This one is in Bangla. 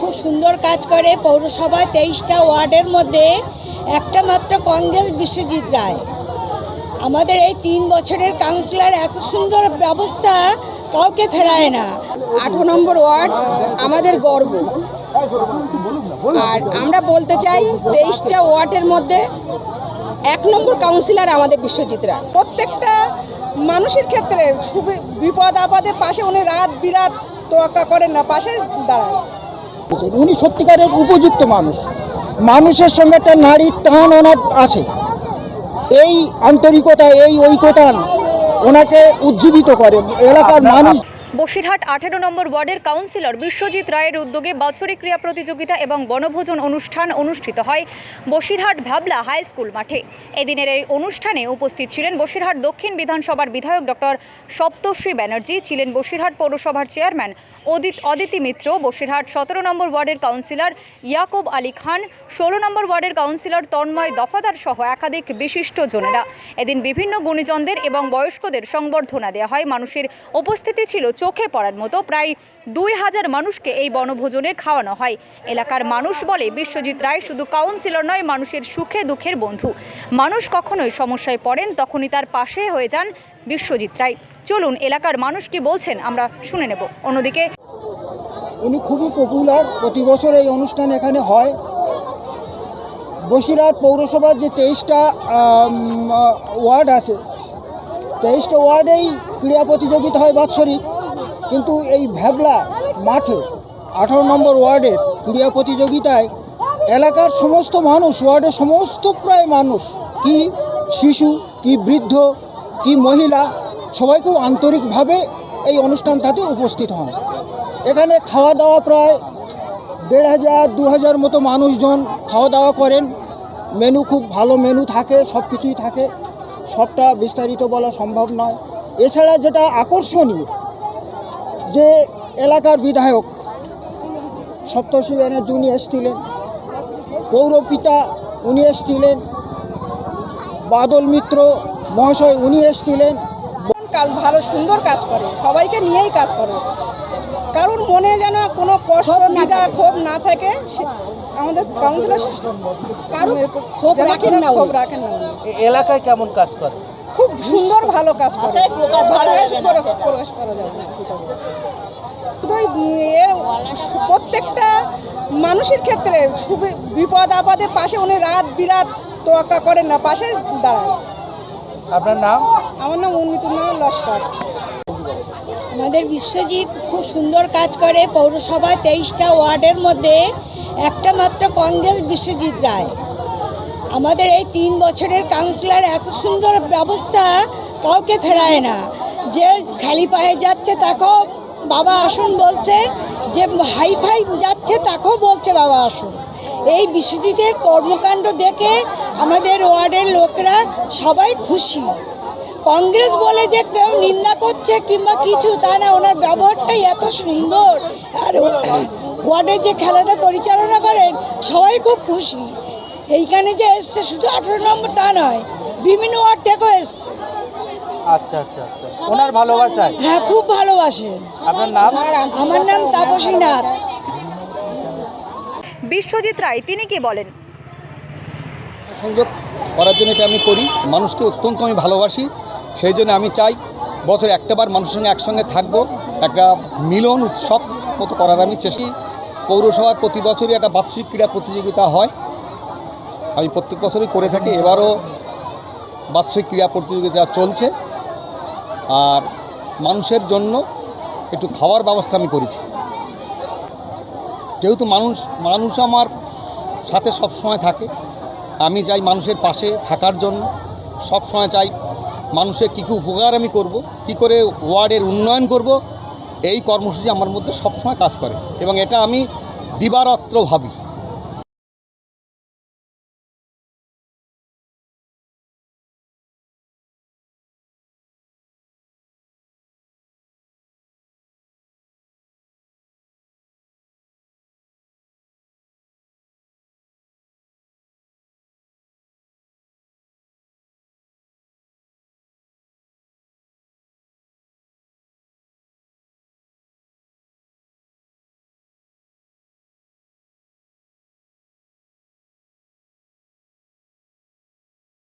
খুব সুন্দর কাজ করে পৌরসভায় তেইশটা ওয়ার্ডের মধ্যে একটা মাত্র কংগ্রেস বিশ্বজিৎ রায়। আমাদের এই তিন বছরের কাউন্সিলর এত সুন্দর ব্যবস্থা কাউকে ফেরায় না। আঠারো নম্বর ওয়ার্ড আমাদের গর্ব। আর আমরা বলতে চাই, তেইশটা ওয়ার্ডের মধ্যে এক নম্বর কাউন্সিলর আমাদের বিশ্বজিৎ রায়। প্রত্যেকটা মানুষের ক্ষেত্রে বিপদ আপদে পাশে উনি রাত বিরাত তোয়াক্কা করেন না, পাশে দাঁড়ায়। উনি সত্যিকারের উপযুক্ত মানুষ। মানুষের সঙ্গে একটা নারীর টান ওনার আছে। এই আন্তরিকতা এই ঐক্যতান ওনাকে উজ্জীবিত করে। এলাকার মানুষ বসিরহাট আঠেরো নম্বর ওয়ার্ডের কাউন্সিলর বিশ্বজিৎ রায়ের উদ্যোগে বাৎসরিক ক্রীড়া প্রতিযোগিতা এবং বনভোজন অনুষ্ঠান অনুষ্ঠিত হয় বসিরহাট ভাবলা হাই স্কুল মাঠে। এদিনের এই অনুষ্ঠানে উপস্থিত ছিলেন বসিরহাট দক্ষিণ বিধানসভার বিধায়ক ডক্টর সপ্তশ্রী ব্যানার্জি, ছিলেন বসিরহাট পৌরসভার চেয়ারম্যান অদিত অদিতি মিত্র, বসিরহাট সতেরো নম্বর ওয়ার্ডের কাউন্সিলর ইয়াকুব আলী খান, ষোলো নম্বর ওয়ার্ডের কাউন্সিলর তন্ময় দফাদার সহ একাধিক বিশিষ্ট জনেরা। এদিন বিভিন্ন গুণীজনদের এবং বয়স্কদের সংবর্ধনা দেওয়া হয়। মানুষের উপস্থিতি ছিল চোখে পড়ার মতো প্রায় দুই হাজার মানুষকে এই বনভোজনে খাওয়ানো হয়। এলাকার মানুষ বলে, বিশ্বজিৎ রায় শুধু কাউন্সিলর নয়, মানুষের সুখে দুঃখের বন্ধু। মানুষ কখনোই সমস্যায় পড়েন, তখনই তার পাশে হয়ে যান বিশ্বজিৎ রায়। চলুন, এলাকার মানুষ কি বলছেন, আমরা শুনে নেব। অন্যদিকে উনি খুবই পপুলার প্রতি বছর এই অনুষ্ঠান এখানে হয়। বসিরহাট পৌরসভার যে তেইশটা ওয়ার্ড আছে, তেইশটা ওয়ার্ডেই ক্রীড়া প্রতিযোগিতা হয় বাৎসরিক। কিন্তু এই ভ্যাবলা মাঠে আঠারো নম্বর ওয়ার্ডের ক্রীড়া প্রতিযোগিতায় এলাকার সমস্ত মানুষ, ওয়ার্ডের সমস্ত প্রায় মানুষ, কি শিশু, কি বৃদ্ধ, কি মহিলা, সবাই খুব আন্তরিকভাবে এই অনুষ্ঠানটাতে উপস্থিত হন। এখানে খাওয়া দাওয়া প্রায় দেড় হাজার, দু হাজার মতো মানুষজন খাওয়া দাওয়া করেন। মেনু খুব ভালো মেনু থাকে সব কিছুই থাকে। সবটা বিস্তারিত বলা সম্ভব নয়। এছাড়া যেটা আকর্ষণীয় যে এলাকার বিধায়ক সপ্তর্ষি ব্যানার্জি উনি এসেছিলেন পৌরপিতা উনি এসেছিলেন বাদল মিত্র মহাশয় উনি এসেছিলেন। কাজ ভালো সুন্দর কাজ করে সবাইকে নিয়েই কাজ করে। কারণ মনে যেন কোনো কষ্ট দ্বিধা ক্ষোভ না থাকে সে- আমাদের কাউন্সিলর কারোর ক্ষোভ রাখেন না ক্ষোভ রাখেন না এলাকায় কেমন কাজ করে? খুব সুন্দর ভালো কাজ করে। প্রকাশ যাবে না। প্রত্যেকটা মানুষের ক্ষেত্রে সুবি- বিপদ আপদে পাশে উনি রাত বিরাত তোয়াক্কা করেন না পাশে দাঁড়ায় আপনার নাম? আমার নাম উন্নীত নাম লস্কর। আমাদের বিশ্বজিৎ খুব সুন্দর কাজ করে পৌরসভায় তেইশটা ওয়ার্ডের মধ্যে একটা মাত্র কংগ্রেস বিশ্বজিৎ রায়। আমাদের এই তিন বছরের কাউন্সিলর এত সুন্দর ব্যবস্থা কাউকে ফেরায় না। যে খালি পায়ে যাচ্ছে তাকেও বাবা আসুন বলছে, যে হাই ফাই যাচ্ছে তাকেও বলছে বাবা আসুন। এই বিশ্বজিতের কর্মকাণ্ড দেখে আমাদের ওয়ার্ডের লোকরা সবাই খুশি। কংগ্রেস বলে যে কেউ নিন্দা করছে কিংবা কিছু, তা না, ওনার ব্যবহারটাই এত সুন্দর। আর ওয়ার্ডের যে খেলাটা পরিচালনা করেন, সবাই খুব খুশি। এইখানে যে এসছে শুধু আঠেরো নম্বর তা নয় বিভিন্ন ওয়ার্ড থেকেও এসছে। আচ্ছা আচ্ছা আচ্ছা। ওনার ভালোবাসায়? হ্যাঁ খুব ভালোবাসেন আপনার নাম? আমার নাম তাপসী নাথ। বিশ্বজিৎ রায় তিনি কি বলেন? সংযোগ করার জন্য এটা আমি করি। মানুষকে অত্যন্ত আমি ভালোবাসি। সেই জন্য আমি চাই বছরে একটাবার মানুষের সঙ্গে একসঙ্গে থাকব। একটা মিলন উৎসব মতো করার আমি চেষ্টা পৌরসভার প্রতি বছরই একটা বার্ষিক ক্রীড়া প্রতিযোগিতা হয়। আমি প্রত্যেক বছরই করে থাকি। এবারও বাৎসরিক ক্রীড়া প্রতিযোগিতা চলছে। আর মানুষের জন্য একটু খাওয়ার ব্যবস্থা আমি করেছি। যেহেতু মানুষ মানুষ আমার সাথে সব সময় থাকে, আমি চাই মানুষের পাশে থাকার জন্য। সব সময় চাই মানুষের কী কী উপকার আমি করব, কি করে ওয়ার্ডের উন্নয়ন করব, এই কর্মসূচি আমার মধ্যে সবসময় কাজ করে। এবং এটা আমি দিবারাত্র ভাবি।